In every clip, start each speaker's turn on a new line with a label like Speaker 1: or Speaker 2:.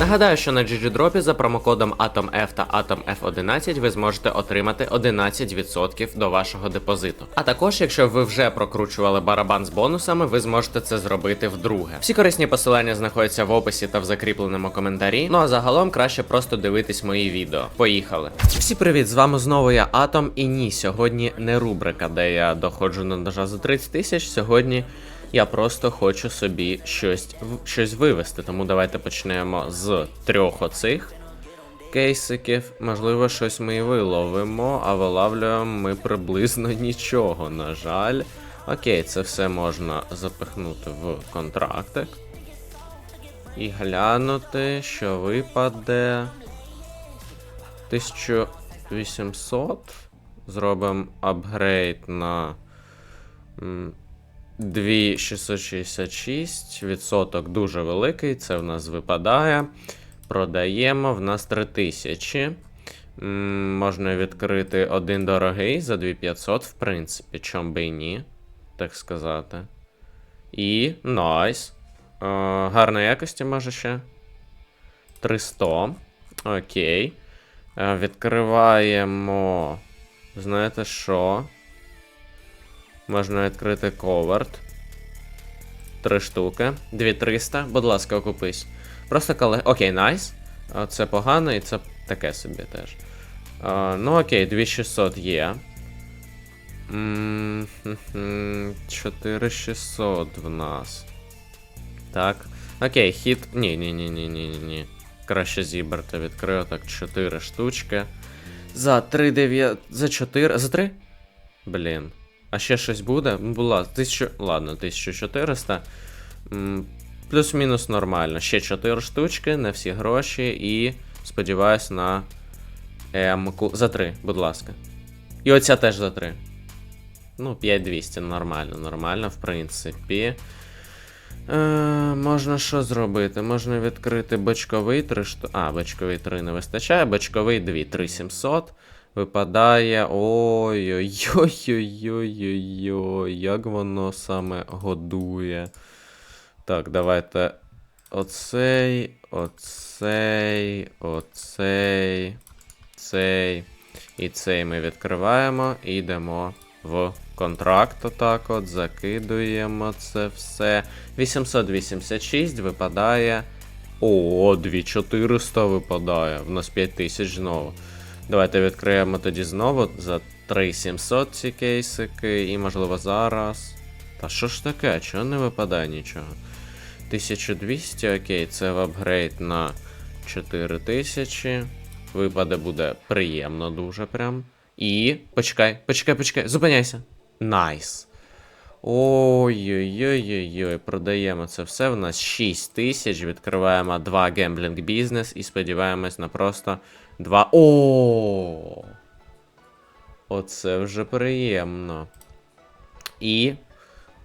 Speaker 1: Нагадаю, що на GGDrop за промокодом AtomF та AtomF11 ви зможете отримати 11% до вашого депозиту. А також, якщо ви вже прокручували барабан з бонусами, ви зможете це зробити вдруге. Всі корисні посилання знаходяться в описі та в закріпленому коментарі. Ну а загалом краще просто дивитись мої відео. Поїхали. Всі привіт! З вами знову я Атом. І ні, сьогодні не рубрика, де я доходжу на ножа за 30 тисяч. Сьогодні. Я просто хочу собі щось, щось вивести. Тому давайте почнемо з трьох оцих кейсиків. Можливо, щось ми і виловимо, а вилавлюємо ми приблизно нічого, на жаль. Окей, це все можна запихнути в контрактик. І глянути, що випаде. 1800. Зробимо апгрейд на. М, 2666, відсоток дуже великий, це в нас випадає. Продаємо, в нас 3000. Можна відкрити один дорогий за 2500, в принципі, чом би і ні, так сказати. І найс. Е, гарної якості може ще. 300. Окей. Е, відкриваємо. Знаєте що? Можна відкрити коверт. Три штуки. 2300. Будь ласка, окупись. Просто коли. Окей, найс. Це погано і це таке собі теж. Ну окей, 2600 є. М, 4600 в нас. Так. Окей, хід. Ні, ні, ні, ні, ні, ні. Краще зібрати відкрию так 4 штучки. За 3 9. За 4. За 3? Блін. А ще щось буде? Була 1000. Ладно, 1400. Плюс-мінус нормально. Ще 4 штучки на всі гроші і сподіваюсь на М-ку. За 3, будь ласка. І оця теж за 3. Ну, 5200, нормально, нормально, в принципі. Е, можна що зробити? Можна відкрити бочковий 3 шту... А, бочковий 3 не вистачає, бочковий 2, 3700. Випадає. Ой-ой-ой-ой-ой-ой, як воно саме годує. Так, давайте. Оцей, оцей, оцей, цей. І цей ми відкриваємо і йдемо в контракт. Отак от, закидуємо це все. 886 випадає. О, 2400 випадає. В нас 5000 знову. Давайте відкриємо тоді знову за 3700 ці кейсики, і можливо зараз. Та що ж таке? Чого не випадає нічого? 1200, окей, це в апгрейд на 4000. Випаде буде приємно дуже прям. І. Почекай, почекай, почекай, зупиняйся. Найс. Ой-ой-ой-ой-ой, продаємо це все. В нас 6 тисяч. Відкриваємо 2 гемблінг бізнес і сподіваємось на просто 2. О! Оце вже приємно. І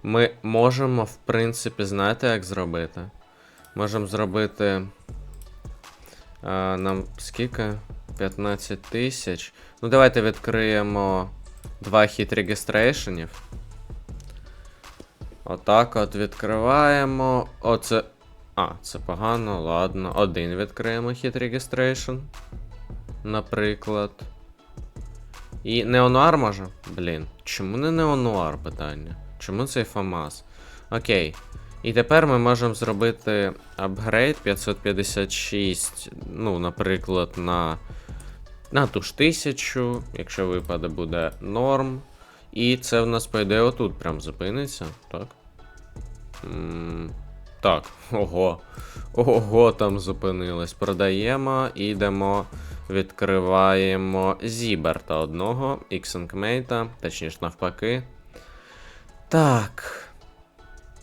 Speaker 1: ми можемо, в принципі, знаєте, як зробити? Можемо зробити. А, нам скільки? 15 тисяч. Ну, давайте відкриємо два хіт регістрейшенів. Отак от відкриваємо. Оце. А, це погано, ладно. Один відкриємо хіт регістрейшн. Наприклад. І неонуар може? Блін. Чому не неонуар питання? Чому цей ФАМАС? Окей. І тепер ми можемо зробити апгрейд 556, ну, наприклад, на, на ту ж тисячу, якщо випаде буде норм. І це в нас, по ідеї, отут прям зупиниться, так? М, так, ого. Ого, там зупинилось. Продаємо і йдемо, відкриваємо Зіберта одного, Іксенкмейта, точніше навпаки. Так.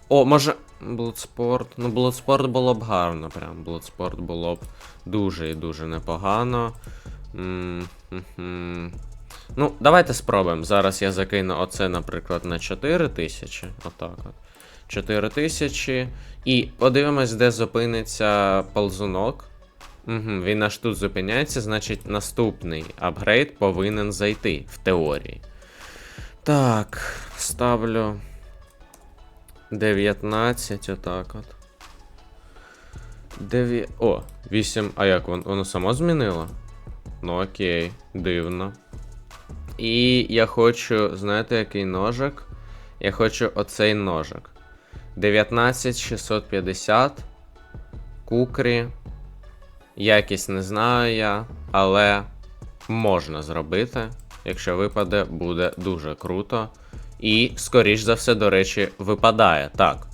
Speaker 1: О, може. Bloodsport. Ну, Bloodsport було б гарно, прям. Bloodsport було б дуже і дуже непогано. М, хм-хм. Ну, давайте спробуємо. Зараз я закину оце, наприклад, на 4000. Отак от. 4000. І подивимось, де зупиниться ползунок. Угу, він аж тут зупиняється, значить наступний апгрейд повинен зайти в теорії. Так, ставлю 19, отак от. 9. О, 8. А як воно? Воно само змінило? Ну окей, дивно. І я хочу, знаєте, який ножик? Я хочу оцей ножик. 19650. Кукрі. Якість не знаю я, але можна зробити. Якщо випаде, буде дуже круто. І, скоріш за все, до речі, випадає. Так.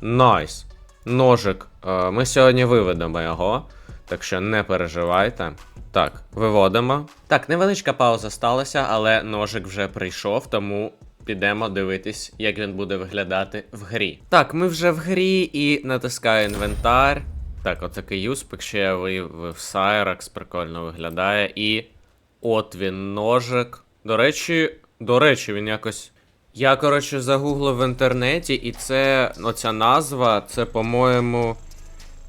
Speaker 1: Найс. Ножик. Е, Ми сьогодні виведемо його, так що не переживайте. Так, виводимо. Так, невеличка пауза сталася, але ножик вже прийшов, тому підемо дивитись, як він буде виглядати в грі. Так, ми вже в грі і натискаю інвентар. Так, отакий юспик ще я виявив Сайракс, прикольно виглядає. І от він ножик. До речі, до речі, він якось. Я, коротше, загуглив в інтернеті, і це оця назва, це, по-моєму,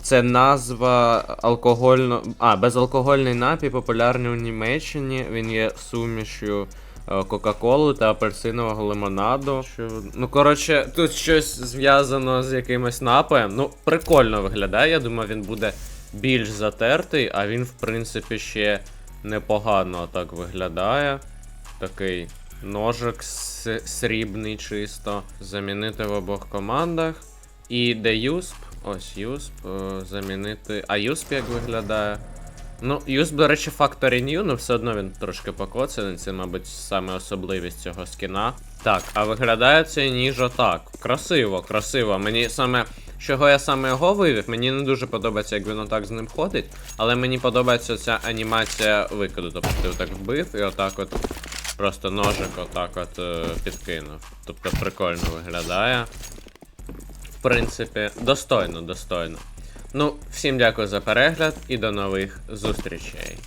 Speaker 1: це назва алкогольно. А, безалкогольний напій, популярний у Німеччині. Він є сумішю е, Кока-Коли та апельсинового лимонаду. Що... Ну, коротше, тут щось зв'язано з якимось напоєм. Ну, прикольно виглядає. Я думаю, він буде більш затертий, а він, в принципі, ще непогано так виглядає. Такий ножик срібний чисто. Замінити в обох командах. І де юсп? Ось юсп. е, Замінити. А юсп як виглядає? Ну, юсп, до речі, Factory New, але все одно він трошки покоцаний. Це, мабуть, саме особливість цього скіна. Так, а виглядає цей ніж отак. Красиво, красиво. Мені саме. Чого я саме його вивів, мені не дуже подобається, як він отак з ним ходить, але мені подобається ця анімація викиду. Тобто ти отак вбив і отак от просто ножик отак от е, підкинув. Тобто прикольно виглядає. Принципі, достойно, достойно. Ну, всім дякую за перегляд і до нових зустрічей.